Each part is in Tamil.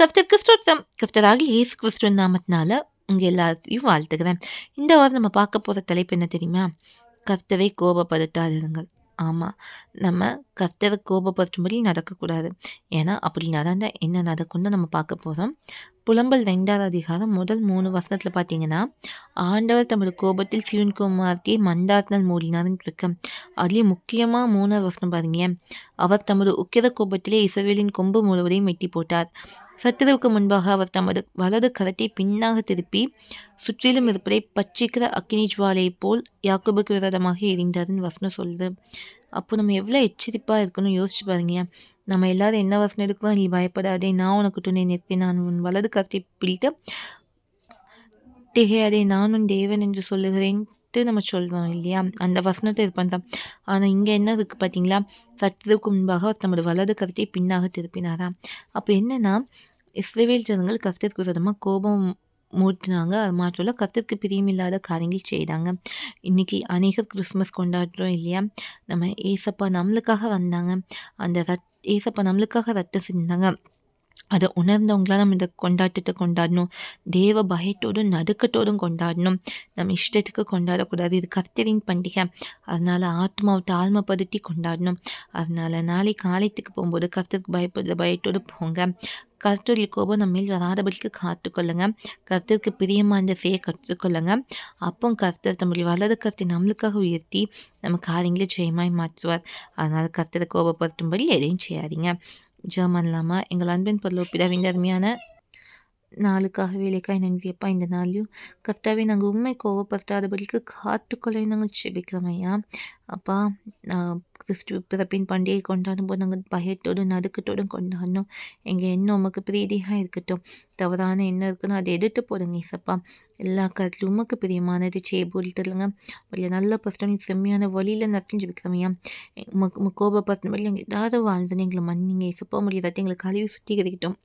கர்த்தருக்கு ஸ்தோத்திரம். கர்த்தராகிய இயேசு கிறிஸ்துவின் நாமத்தினால உங்கள் எல்லாத்தையும் வாழ்த்துக்கிறேன். இந்த வாரம் நம்ம பார்க்க போகிற தலைப்பு என்ன தெரியுமா? கர்த்தரை கோபப்படுத்தாதிருங்கள். ஆமாம் நம்ம கர்த்தர கோபப்படுத்தும்படி நடக்கக்கூடாது. ஏன்னா, அப்படி நடந்தால் என்ன நடக்கும்னு நம்ம பார்க்க போகிறோம் புலம்பல் ரெண்டாவது அதிகாரம் முதல் மூணு வருஷத்தில் பார்த்தீங்கன்னா, ஆண்டவர் தமது கோபத்தில் சீயோன் குமாரத்தியை மந்தாரத்தினால் மூடினார்ன்னு இருக்கு. அதுலயும் முக்கியமா 3வது வசனம் பாருங்களேன். அவர் தமது உக்கிர கோபத்திலே இசவேலின் கொம்பு முழுவதையும் வெட்டி போட்டார். சத்துருவுக்கு முன்பாக அவர் தமது வலது கரத்தை பின்னாக திருப்பி, சுற்றிலும் இருப்பதை பச்சிக்கிற அக்கினி ஜுவாலையைப் போல் யாக்கோபுக்கு விரோதமாக எரிந்தாருன்னு வசனம் சொல்லுது. அப்போ நம்ம எவ்வளோ எச்சரிப்பாக இருக்கணும் யோசிச்சு பாருங்களேன். நம்ம எல்லாரும் என்ன வசனம் எடுக்கிறோம்? "நீ பயப்படாதே, நான் உனக்கு துணை நிறுத்தி நான் உன் வலது கரத்தை பிடித்து திகையாதே, நான் உன் தேவன் என்று சொல்லுகிறேன் சொல்லுகிறேன்ட்டு" நம்ம சொல்கிறோம் இல்லையா? அந்த வசனத்தை இது பண்ணுறோம் ஆனால் இங்கே என்ன இருக்குது பார்த்தீங்களா? சற்றுக்கு முன்பாக அவர் தமது வலது கருத்தை பின்னாக திருப்பினாராம். அப்போ என்னென்னா இஸ்ரேவேல் ஜனங்கள் கஷ்டத்துக்கு விதமாக கோபம் மூட்டினாங்க. அது மாற்றம் இல்லை கர்த்தருக்கு பிரியமில்லாத காரியங்கள் செய்தாங்க. இன்னைக்கு அநேகர் கிறிஸ்மஸ் கொண்டாடுறோம் இல்லையா? நம்ம ஏசப்பா நம்மளுக்காக வந்தாங்க. அந்த ரத் ஏசப்பா நம்மளுக்காக ரத்தம் செஞ்சாங்க அதை உணர்ந்தவங்களாம் நம்ம இந்த கொண்டாட்டத்தை கொண்டாடணும். தேவ பயத்தோடும், நடுக்கத்தோடும் கொண்டாடணும். நம்ம இஷ்டத்துக்கு கொண்டாடக்கூடாது. இது கர்த்தரின் பண்டிகை. அதனால் ஆத்மாவை தாழ்மைப்படுத்தி கொண்டாடணும். அதனால் நாளைக்கு காலத்துக்கு போகும்போது கர்த்தருக்கு பயப்படுற பயத்தோடு போங்க. கர்த்தருடைய கோபம் நம்ம மேல் வராதபடிக்கு காத்துக்கொள்ளுங்க. கர்த்தருக்கு பிரியமான செய்ய கற்றுக்கொள்ளுங்க. அப்போ கர்த்தர் தம்முடைய வலது கருத்தை நம்மளுக்காக உயர்த்தி, நம்ம காரியங்களை ஜெயமாய் மாற்றுவார். அதனால் கர்த்தரை கோபப்படுத்தும்படி எதையும் செய்யாதீங்க. ஜெபம் பண்ணலாமா? எங்கள் அன்பின் பொருள் பிதாவே, இந்த அருமையான நாளுக்காக, வேலைக்காய் நன்றி அப்பா. இந்த நாள்லயும் கர்த்தாவே உண்மை கோவப்படுத்தாத கோபப்படுத்தாதபடிக்கு காத்துக்கொள்ள நாங்கள் ஜெபிக்கிறோம் ஐயா. அப்பா, கிறிஸ்து பிறப்பின் பண்டிகை கொண்டாடும்போது நாங்கள் பயத்தோடும், நடுக்கத்தோடும் கொண்டாடணும். எங்கள் எண்ணம் உமக்கு பிரீதியாக இருக்கட்டும். தவறான எண்ணம் இருக்குன்னு அதை எடுத்து போடுங்க ஏசப்பா. எல்லா காரியத்திலும் உமக்கு பிரியமானது செய்ய போதி தருங்க. ஒரு நல்ல பரிசுத்தம் செம்மையான வழியில் நடத்தி ஜெபிக்கிறோம் ஐயா. உமக்கு உம எங்கள் நாங்க ஏதாவது வாழ்ந்தோன்னு எங்களை மன்னிங்க ஏசப்பா. உம்முடைய எங்களை கழுவி சுத்திகரிக்கட்டும்.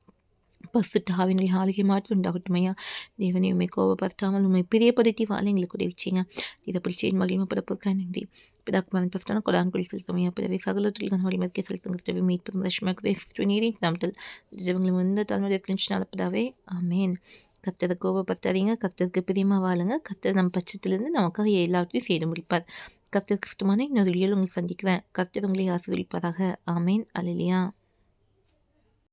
பரிசுத்த ஆவியினால் ஆளுகை மாற்றம் உண்டாகட்டும் ஐயா. உண்மை கோபப்படுத்தாமல் உண்மை பிரியப்படுத்தி வாழ எங்களுக்கு உதவி செய்யுங்க. இதை பிடிச்சி என் மகிமைப்படப்பதற்காக நன்றி. பிதாக்குமாரன் பரிசுத்தான கொடான்குழி செலுத்தும் ஐயா. பிறவை சகலத்தில் கனவழி மதிக்க செலுத்துங்க. கிறிஸ்துவே மீட்பும் ரட்சகருமாகிய நீரின் தாமத்தில் ஜெபங்களை முந்த தலைமுறை நடப்பதாவே ஆமேன் கர்த்தரை கோபப்படுத்தாதீங்க. கர்த்தருக்கு பிரியமாக வாழுங்க. கர்த்தர் நம் பட்சத்திலிருந்து நமக்காக எல்லாவற்றையும் செய்து முடிப்பார். கர்த்தருக்கு இஷ்டமான இன்னொரு வீடியோல உங்களை சந்திக்கிறேன். கர்த்தர் உங்களை ஆசீர்வதிப்பாராக. ஆமேன் அலிலியா